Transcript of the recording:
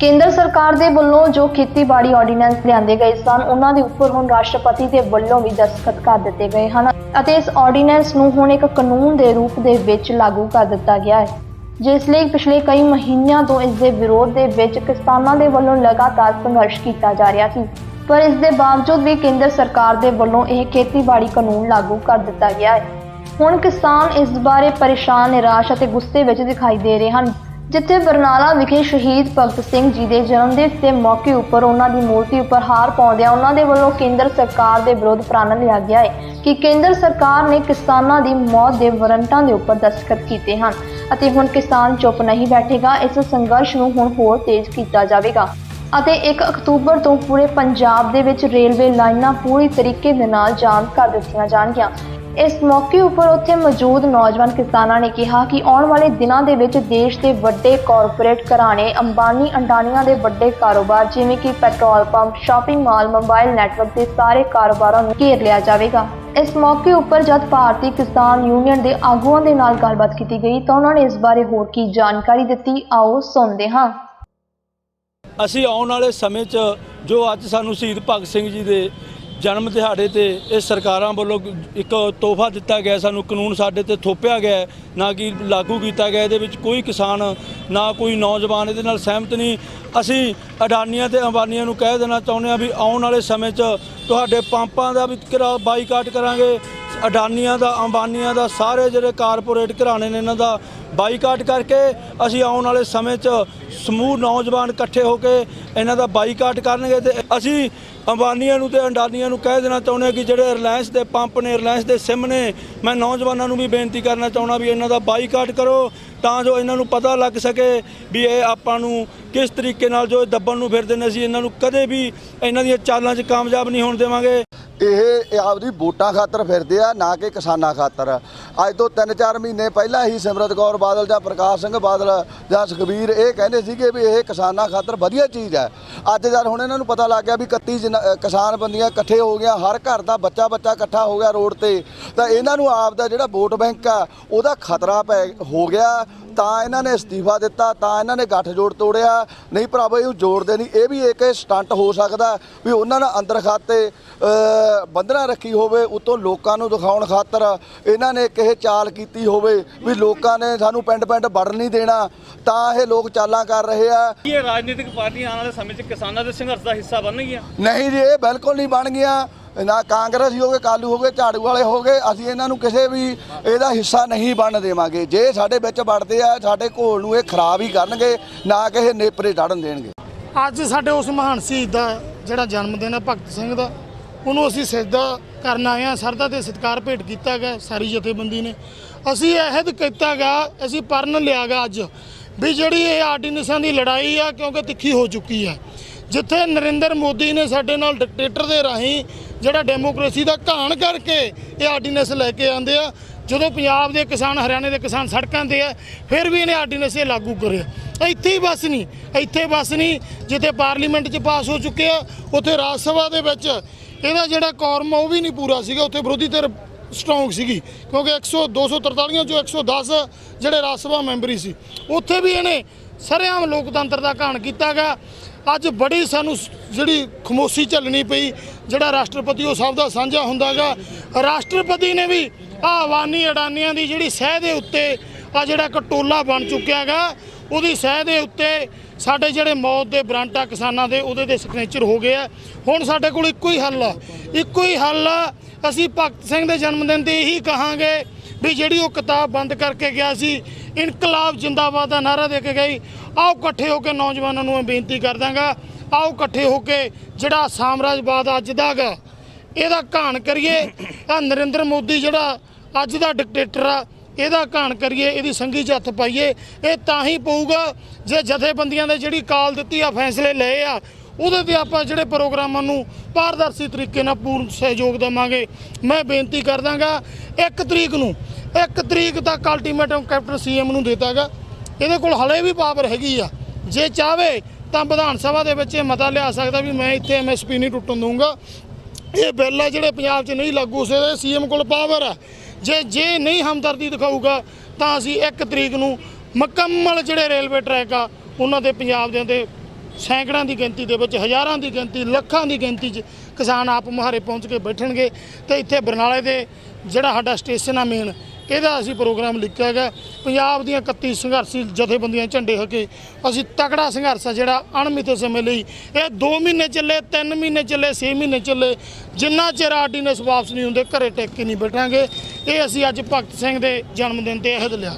ਕੇਂਦਰ ਸਰਕਾਰ ਦੇ ਵੱਲੋਂ ਜੋ ਖੇਤੀਬਾੜੀ ਆਰਡੀਨੈਂਸ ਲਿਆਂਦੇ ਗਏ ਸਨ, ਉਹਨਾਂ ਦੇ ਉੱਪਰ ਹੁਣ ਰਾਸ਼ਟਰਪਤੀ ਦੇ ਵੱਲੋਂ ਵੀ ਦਸਤਖਤ ਕਰ ਦਿੱਤੇ ਗਏ ਹਨ ਅਤੇ ਇਸ ਆਰਡੀਨੈਂਸ ਨੂੰ ਹੁਣ ਇੱਕ ਕਾਨੂੰਨ ਦੇ ਰੂਪ ਦੇ ਵਿੱਚ ਲਾਗੂ ਕਰ ਦਿੱਤਾ ਗਿਆ ਹੈ, ਜਿਸ ਲਈ ਪਿਛਲੇ ਕਈ ਮਹੀਨਿਆਂ ਤੋਂ ਇਸ ਦੇ ਵਿਰੋਧ ਦੇ ਵਿੱਚ ਕਿਸਾਨਾਂ ਦੇ ਵੱਲੋਂ ਲਗਾਤਾਰ ਸੰਘਰਸ਼ ਕੀਤਾ ਜਾ ਰਿਹਾ ਸੀ। ਪਰ ਇਸ ਦੇ ਬਾਵਜੂਦ ਵੀ ਕੇਂਦਰ ਸਰਕਾਰ ਦੇ ਵੱਲੋਂ ਇਹ ਖੇਤੀਬਾੜੀ ਕਾਨੂੰਨ ਲਾਗੂ ਕਰ ਦਿੱਤਾ ਗਿਆ ਹੈ। ਹੁਣ ਕਿਸਾਨ ਇਸ ਬਾਰੇ ਪਰੇਸ਼ਾਨ, ਨਿਰਾਸ਼ ਅਤੇ ਗੁੱਸੇ ਵਿੱਚ ਦਿਖਾਈ ਦੇ ਰਹੇ ਹਨ। ਜਿੱਥੇ ਬਰਨਾਲਾ ਵਿਖੇ ਸ਼ਹੀਦ ਭਗਤ ਸਿੰਘ ਜੀ ਦੇ ਜਨਮ ਦਿਨ ਦੇ ਮੌਕੇ ਉੱਪਰ ਉਹਨਾਂ ਦੀ ਮੂਰਤੀ ਉੱਪਰ ਹਾਰ ਪਾਉਂਦਿਆਂ ਉਹਨਾਂ ਦੇ ਵੱਲੋਂ ਕੇਂਦਰ ਸਰਕਾਰ ਦੇ ਵਿਰੁੱਧ ਪ੍ਰਣ ਲਿਆ ਗਿਆ ਹੈ ਕਿ ਕੇਂਦਰ ਸਰਕਾਰ ਨੇ ਕਿਸਾਨਾਂ ਦੀ ਮੌਤ ਦੇ ਵਾਰੰਟਾਂ ਦੇ ਉੱਪਰ ਦਸਤਖਤ ਕੀਤੇ ਹਨ ਅਤੇ ਹੁਣ ਕਿਸਾਨ ਚੁੱਪ ਨਹੀਂ ਬੈਠੇਗਾ, ਇਸ ਸੰਘਰਸ਼ ਨੂੰ ਹੁਣ ਹੋਰ ਤੇਜ਼ ਕੀਤਾ ਜਾਵੇਗਾ। ਅਤੇ 1 ਅਕਤੂਬਰ ਤੋਂ ਪੂਰੇ ਪੰਜਾਬ ਦੇ ਵਿੱਚ ਰੇਲਵੇ ਲਾਈਨਾਂ ਪੂਰੀ ਤਰੀਕੇ ਦੇ ਨਾਲ ਜਾਮ ਕਰ ਦਿੱਤੀਆਂ ਜਾਣਗੀਆਂ। ਇਸ ਮੌਕੇ ਉੱਪਰ ਉੱਥੇ ਮੌਜੂਦ ਨੌਜਵਾਨ ਕਿਸਾਨਾਂ ਨੇ ਕਿਹਾ ਕਿ ਆਉਣ ਵਾਲੇ ਦਿਨਾਂ ਦੇ ਵਿੱਚ ਦੇਸ਼ ਦੇ ਵੱਡੇ ਕਾਰਪੋਰੇਟ ਘਰਾਣੇ, ਅੰਬਾਨੀ ਅੰਡਾਨੀਆਂ ਦੇ ਵੱਡੇ ਕਾਰੋਬਾਰ, ਜਿਵੇਂ ਕਿ petrol pump, shopping mall, mobile network ਦੇ ਸਾਰੇ ਕਾਰੋਬਾਰਾਂ ਨੂੰ ਘੇਰ ਲਿਆ ਜਾਵੇਗਾ। ਇਸ ਮੌਕੇ ਉੱਪਰ ਜਦ ਭਾਰਤੀ ਕਿਸਾਨ ਯੂਨੀਅਨ ਦੇ ਆਗੂਆਂ ਦੇ ਨਾਲ ਗੱਲਬਾਤ ਕੀਤੀ ਗਈ ਤਾਂ ਉਹਨਾਂ ਨੇ ਇਸ ਬਾਰੇ ਹੋਰ ਕੀ ਜਾਣਕਾਰੀ ਦਿੱਤੀ, ਆਓ ਸੁਣਦੇ ਹਾਂ। ਅਸੀਂ ਆਉਣ ਵਾਲੇ ਸਮੇਂ 'ਚ ਜੋ ਅੱਜ ਸਾਨੂੰ ਸ਼ਹੀਦ ਭਗਤ ਸਿੰਘ ਜੀ ਦੇ ਜਨਮ ਦਿਹਾੜੇ ਤੇ ਇਹ ਸਰਕਾਰਾਂ ਵੱਲੋਂ ਇੱਕ ਤੋਹਫਾ ਦਿੱਤਾ ਗਿਆ, ਸਾਨੂੰ ਕਾਨੂੰਨ ਸਾਡੇ ਤੇ ਥੋਪਿਆ ਗਿਆ ਨਾ ਕਿ ਲਾਗੂ ਕੀਤਾ ਗਿਆ, ਇਹਦੇ ਵਿੱਚ ਕੋਈ ਕਿਸਾਨ, ਨਾ ਕੋਈ ਨੌਜਵਾਨ ਇਹਦੇ ਨਾਲ ਸਹਿਮਤ ਨਹੀਂ। ਅਸੀਂ ਅਡਾਨੀਆਂ ਤੇ ਅੰਬਾਨੀਆਂ ਨੂੰ ਕਹਿ ਦੇਣਾ ਚਾਹੁੰਦੇ ਹਾਂ ਵੀ ਆਉਣ ਵਾਲੇ ਸਮੇਂ 'ਚ ਤੁਹਾਡੇ ਪੰਪਾਂ ਦਾ ਵੀ ਕਰਾ, ਬਾਈਕਾਟ ਕਰਾਂਗੇ। ਅਡਾਨੀਆਂ ਦਾ, ਅੰਬਾਨੀਆਂ ਦਾ, ਸਾਰੇ ਜਿਹੜੇ ਕਾਰਪੋਰੇਟ ਘਰਾਣੇ ਨੇ ਇਹਨਾਂ ਦਾ ਬਾਈਕਾਟ ਕਰਕੇ ਅਸੀਂ ਆਉਣ ਵਾਲੇ ਸਮੇਂ 'ਚ ਸਮੂਹ ਨੌਜਵਾਨ ਇਕੱਠੇ ਹੋ ਕੇ ਇਹਨਾਂ ਦਾ ਬਾਈਕਾਟ ਕਰਨਗੇ ਤੇ ਅਸੀਂ ਅੰਬਾਨੀਆਂ ਨੂੰ ਤੇ ਅੰਡਾਨੀਆਂ ਨੂੰ ਕਹਿ ਦੇਣਾ ਚਾਹੁੰਦੇ ਹਾਂ ਕਿ ਜਿਹੜੇ ਰਿਲਾਇੰਸ ਦੇ ਪੰਪ ਨੇ ਰਿਲਾਇੰਸ ਦੇ ਸਿਮ ਨੇ, ਮੈਂ ਨੌਜਵਾਨਾਂ ਨੂੰ ਵੀ ਬੇਨਤੀ ਕਰਨਾ ਚਾਹੁੰਦਾ ਵੀ ਇਹਨਾਂ ਦਾ ਬਾਈਕਾਟ ਕਰੋ ਤਾਂ ਜੋ ਇਹਨਾਂ ਨੂੰ ਪਤਾ ਲੱਗ ਸਕੇ ਵੀ ਇਹ ਆਪਾਂ ਨੂੰ ਕਿਸ ਤਰੀਕੇ ਨਾਲ ਜੋ ਇਹ ਦੱਬਣ ਨੂੰ ਫਿਰਦੇ ਨੇ, ਅਸੀਂ ਇਹਨਾਂ ਨੂੰ ਕਦੇ ਵੀ ਇਹਨਾਂ ਦੀਆਂ ਚਾਲਾਂ 'ਚ ਕਾਮਯਾਬ ਨਹੀਂ ਹੋਣ ਦੇਵਾਂਗੇ। ਇਹ ਆਪਦੀ ਵੋਟਾਂ ਖਾਤਰ ਫਿਰਦੇ ਆ, ਨਾ ਕਿ ਕਿਸਾਨਾਂ ਖਾਤਰ। ਅੱਜ ਤੋਂ 3-4 ਮਹੀਨੇ ਪਹਿਲਾਂ ਹੀ ਸਿਮਰਤ ਕੌਰ ਬਾਦਲ ਜਾਂ ਪ੍ਰਕਾਸ਼ ਸਿੰਘ ਬਾਦਲ ਜਾਂ ਸੁਖਬੀਰ ਇਹ ਕਹਿੰਦੇ ਸੀਗੇ ਵੀ ਇਹ ਕਿਸਾਨਾਂ ਖਾਤਰ ਵਧੀਆ ਚੀਜ਼ ਹੈ। ਅੱਜ ਜਦ ਹੁਣ ਇਹਨਾਂ ਨੂੰ ਪਤਾ ਲੱਗ ਗਿਆ ਵੀ 31 ਜਨ- ਕਿਸਾਨ ਬੰਦੀਆਂ ਇਕੱਠੇ ਹੋ ਗਿਆ ਹਰ ਘਰ ਦਾ ਬੱਚਾ ਬੱਚਾ ਇਕੱਠਾ ਹੋ ਗਿਆ ਰੋਡ ਤੇ, ਤਾਂ ਇਹਨਾਂ ਨੂੰ ਆਪ ਦਾ ਜਿਹੜਾ ਵੋਟ ਬੈਂਕ ਆ, ਉਹਦਾ ਖਤਰਾ ਪੈ, ਹੋ ਗਿਆ। ਤਾਂ ਇਹਨਾਂ ਨੇ ਅਸਤੀਫਾ ਦਿੱਤਾ ਤਾਂ ਇਹਨਾਂ ਨੇ ਗੱਠਜੋੜ ਤੋੜਿਆ। ਨਹੀਂ ਭਰਾਵੋ ਇਹ ਜੋੜਦੇ ਨਹੀਂ। ਇਹ ਵੀ ਇੱਕ ਸਟੰਟ ਹੋ ਸਕਦਾ ਵੀ ਉਹਨਾਂ ਨੇ ਅੰਦਰ ਖਾਤੇ ਅ, ਬੰਧਨਾ ਰੱਖੀ ਹੋਵੇ ਉਤੋਂ ਲੋਕਾਂ ਨੂੰ ਦਿਖਾਉਣ ਖਾਤਰ ਇਹਨਾਂ ਨੇ ਕਿਸੇ ਚਾਲ ਕੀਤੀ ਹੋਵੇ ਵੀ ਲੋਕਾਂ ਨੇ ਸਾਨੂੰ ਪਿੰਡ ਪਿੰਡ ਵੜਨ ਨਹੀਂ ਦੇਣਾ। ਤਾਂ ਇਹ ਲੋਕ ਚਾਲਾਂ ਕਰ ਰਹੇ ਆ। ਕੀ ਇਹ ਰਾਜਨੀਤਿਕ ਪਾਰਟੀਆਂ ਆਉਣ ਵਾਲੇ ਸਮੇਂ 'ਚ ਕਿਸਾਨਾਂ ਦੇ ਸੰਘਰਸ਼ ਦਾ ਹਿੱਸਾ ਬਣਨਗੀਆਂ? ਨਹੀਂ ਜੀ ਇਹ ਬਿਲਕੁਲ ਨਹੀਂ ਬਣ ਗਿਆ ਨਾ ਕਾਂਗਰਸੀ ਹੋਗੇ ਕਾਲੂ ਹੋਗੇ ਝਾੜੂ ਵਾਲੇ ਹੋਗੇ, ਅਸੀਂ ਇਹਨਾਂ ਨੂੰ ਕਿਸੇ ਵੀ ਇਹਦਾ ਹਿੱਸਾ ਨਹੀਂ ਬਣ ਦੇਵਾਂਗੇ। ਜੇ ਸਾਡੇ ਵਿੱਚ ਵੜਦੇ ਆ, ਸਾਡੇ ਘੋਲ ਨੂੰ ਇਹ ਖਰਾਬ ਹੀ ਕਰਨਗੇ, ਨਾ ਕਿਸੇ ਨੇਪਰੇ ਚੜਨ ਦੇਣਗੇ। ਅੱਜ ਸਾਡੇ ਉਸ ਮਹਾਨ ਸ਼ਹੀਦ ਦਾ ਜਿਹੜਾ ਜਨਮ ਦਿਨ ਹੈ, ਭਗਤ ਸਿੰਘ ਦਾ, ਉਹਨੂੰ ਅਸੀਂ ਸਿੱਧਾ ਕਰਨ ਆਏ ਹਾਂ। ਸਰਦਾ ਤੇ ਸਤਿਕਾਰ ਭੇਟ ਕੀਤਾ ਗਿਆ, ਸਾਰੀ ਜਥੇਬੰਦੀ ਨੇ। ਅਸੀਂ ਅਹਿਦ ਕੀਤਾ ਗਿਆ, ਅਸੀਂ ਪਰਨ ਲਿਆ ਗਾ ਅੱਜ। ਵੀ ਜਿਹੜੀ ਇਹ ਆਰਡੀਨੈਂਸਾਂ ਦੀ ਲੜਾਈ ਆ, ਕਿਉਂਕਿ ਤਿੱਖੀ ਹੋ ਚੁੱਕੀ ਹੈ ਜਿੱਥੇ ਨਰਿੰਦਰ ਮੋਦੀ ਨੇ ਸਾਡੇ ਨਾਲ ਡਿਕਟੇਟਰ ਦੇ ਰਾਹੀਂ ਜਿਹੜਾ ਡੈਮੋਕ੍ਰੇਸੀ ਦਾ ਘਾਣ ਕਰਕੇ ਇਹ ਆਰਡੀਨੈਂਸ ਲੈ ਕੇ ਆਂਦੇ ਆ, ਜਦੋਂ ਪੰਜਾਬ ਦੇ ਕਿਸਾਨ, ਹਰਿਆਣੇ ਦੇ ਕਿਸਾਨ ਸੜਕਾਂ ਤੇ ਆ, ਫਿਰ ਵੀ ਇਹਨੇ ਆਰਡੀਨੈਂਸ ਇਹ ਲਾਗੂ ਕਰਿਆ। ਇੱਥੇ ਹੀ ਬਸ ਨਹੀਂ, ਇੱਥੇ ਬਸ ਨਹੀਂ, ਜਿੱਥੇ ਪਾਰਲੀਮੈਂਟ 'ਚ ਪਾਸ ਹੋ ਚੁੱਕੇ ਆ, ਉੱਥੇ ਰਾਜ ਸਭਾ ਦੇ ਵਿੱਚ ਇਹਦਾ ਜਿਹੜਾ ਕੌਰਮ ਆ, ਉਹ ਵੀ ਨਹੀਂ ਪੂਰਾ ਸੀਗਾ, ਉੱਥੇ ਵਿਰੋਧੀ ਧਿਰ ਸਟਰੋਂਗ ਸੀਗੀ, ਕਿਉਂਕਿ 100 243 ਚੋਂ 110 ਜਿਹੜੇ ਰਾਜ ਸਭਾ ਮੈਂਬਰੀ ਸੀ, ਉੱਥੇ ਵੀ ਇਹਨੇ ਸਰੇਆਮ ਲੋਕਤੰਤਰ ਦਾ ਘਾਣ ਕੀਤਾ ਗਾ ਅੱਜ ਬੜੀ ਸਾਨੂੰ ਜਿਹੜੀ ਖਮੋਸੀ ਝੱਲਣੀ ਪਈ, ਜਿਹੜਾ ਰਾਸ਼ਟਰਪਤੀ ਉਹ ਸਭ ਦਾ ਸਾਂਝਾ ਹੁੰਦਾਗਾ। ਰਾਸ਼ਟਰਪਤੀ ਨੇ ਵੀ ਆ ਅਵਾਨੀ ਅਡਾਨੀਆਂ ਦੀ ਜਿਹੜੀ ਸਹਿ ਦੇ ਉੱਤੇ ਆ ਜਿਹੜਾ ਕਟੋਲਾ ਬਣ ਚੁੱਕਿਆਗਾ, ਉਹਦੀ ਸਹਿ ਦੇ ਉੱਤੇ ਸਾਡੇ ਜਿਹੜੇ ਮੌਤ ਦੇ ਬਰਾਂਟਾ ਕਿਸਾਨਾਂ ਦੇ ਉਹਦੇ ਦੇ ਸਿਗਨੇਚਰ ਹੋ ਗਏ ਆ। ਹੁਣ ਸਾਡੇ ਕੋਲ ਇੱਕੋ ਹੀ ਹੱਲ ਆ। ਇੱਕੋ ਹੀ ਹੱਲ ਆ, ਅਸੀਂ ਭਗਤ ਸਿੰਘ ਦੇ ਜਨਮ ਦਿਨ ਤੇ ਇਹੀ ਕਹਾਂਗੇ ਵੀ ਜਿਹੜੀ ਉਹ ਕਿਤਾਬ ਬੰਦ ਕਰਕੇ ਗਿਆ ਸੀ ਇਨਕਲਾਬ ਜਿੰਦਾਬਾਦ ਦਾ ਨਾਰਾ ਦੇ ਕੇ ਗਈ। ਆਓ ਇਕੱਠੇ ਹੋ ਕੇ ਨੌਜਵਾਨਾਂ ਨੂੰ ਮੈਂ ਬੇਨਤੀ ਕਰਦਾਂਗਾ ਆਓ ਇਕੱਠੇ ਹੋ ਕੇ ਜਿਹੜਾ ਸਾਮਰਾਜਵਾਦ ਅੱਜ ਦਾ ਗਾ, ਇਹਦਾ ਘਾਣ ਕਰੀਏ। ਆ ਨਰਿੰਦਰ ਮੋਦੀ ਜਿਹੜਾ ਅੱਜ ਦਾ ਡਿਕਟੇਟਰ ਆ, ਇਹਦਾ ਘਾਣ ਕਰੀਏ, ਇਹਦੀ ਸੰਗੀ 'ਚ ਹੱਥ ਪਾਈਏ। ਇਹ ਤਾਂ ਹੀ ਪਊਗਾ, ਜੇ ਜਥੇਬੰਦੀਆਂ ਨੇ ਜਿਹੜੀ ਕਾਲ ਦਿੱਤੀ ਆ, ਫੈਸਲੇ ਲਏ ਆ ਉਹਦੇ ਤੇ ਆਪਾਂ ਜਿਹੜੇ ਪ੍ਰੋਗਰਾਮਾਂ ਨੂੰ ਪਾਰਦਰਸ਼ੀ ਤਰੀਕੇ ਨਾਲ ਪੂਰਨ ਸਹਿਯੋਗ ਦੇਵਾਂਗੇ। ਮੈਂ ਬੇਨਤੀ ਕਰ ਦਾਂਗਾ 1 ਤਰੀਕ ਨੂੰ 1 ਤਰੀਕ ਤੱਕ ਅਲਟੀਮੇਟਮ ਕੈਪਟਨ ਸੀਐਮ ਨੂੰ ਦਿੱਤਾਗਾ। ਇਹਦੇ ਕੋਲ ਹਲੇ ਵੀ ਪਾਵਰ ਹੈਗੀ ਆ। ਜੇ ਚਾਹਵੇ ਤਾਂ ਵਿਧਾਨ ਸਭਾ ਦੇ ਵਿੱਚ ਇਹ ਮਤਾ ਲਿਆ ਸਕਦਾ ਵੀ ਮੈਂ ਇੱਥੇ ਐਮਐਸਪੀ ਨਹੀਂ ਟੁੱਟਣ ਦਊਂਗਾ। ਇਹ ਬਿੱਲ ਆ ਜਿਹੜੇ ਪੰਜਾਬ 'ਚ ਨਹੀਂ ਲਾਗੂ ਹੋ ਸਕਦੇ ਸੀਐਮ ਕੋਲ ਪਾਵਰ ਆ। ਜੇ ਜੇ ਨਹੀਂ ਹਮਦਰਦੀ ਦਿਖਾਊਗਾ, ਤਾਂ ਅਸੀਂ 1 ਤਰੀਕ ਨੂੰ ਮੁਕੰਮਲ ਜਿਹੜੇ ਰੇਲਵੇ ਟਰੈਕ ਆ, ਉਹਨਾਂ ਦੇ ਪੰਜਾਬ ਦੇ ਤੇ ਸੈਂਕੜਾਂ ਦੀ ਗਿਣਤੀ ਦੇ ਵਿੱਚ, ਹਜ਼ਾਰਾਂ ਦੀ ਗਿਣਤੀ, ਲੱਖਾਂ ਦੀ ਗਿਣਤੀ 'ਚ ਕਿਸਾਨ ਆਪ ਮੁਹਾਰੇ ਪਹੁੰਚ ਕੇ ਬੈਠਣਗੇ ਤੇ ਇੱਥੇ ਬਰਨਾਲੇ ਦੇ ਜਿਹੜਾ ਸਾਡਾ ਸਟੇਸ਼ਨ ਆ ਮੇਨ ਇਹਦਾ ਅਸੀਂ ਪ੍ਰੋਗਰਾਮ ਲਿਖਿਆ ਹੈਗਾ। ਪੰਜਾਬ ਦੀਆਂ 31 ਸੰਘਰਸ਼ੀ ਜਥੇਬੰਦੀਆਂ ਝੰਡੇ ਹੋ ਕੇ ਅਸੀਂ ਤਕੜਾ ਸੰਘਰਸ਼ ਆ ਜਿਹੜਾ ਅਣਮਿੱਥੇ ਸਮੇਂ ਲਈ। ਇਹ 2 ਮਹੀਨੇ ਚੱਲੇ 3 ਮਹੀਨੇ ਚੱਲੇ 6 ਮਹੀਨੇ ਚੱਲੇ, ਜਿੰਨਾ ਚਿਰ ਆਰਡੀਨੈਂਸ ਵਾਪਸ ਨਹੀਂ ਹੁੰਦੇ, ਘਰੇ ਟਿਕ ਕੇ ਨਹੀਂ ਬੈਠਾਂਗੇ। ਇਹ ਅਸੀਂ ਅੱਜ ਭਗਤ ਸਿੰਘ ਦੇ ਜਨਮ ਦਿਨ ਤੇ ਅਹਿਦ ਲਿਆ।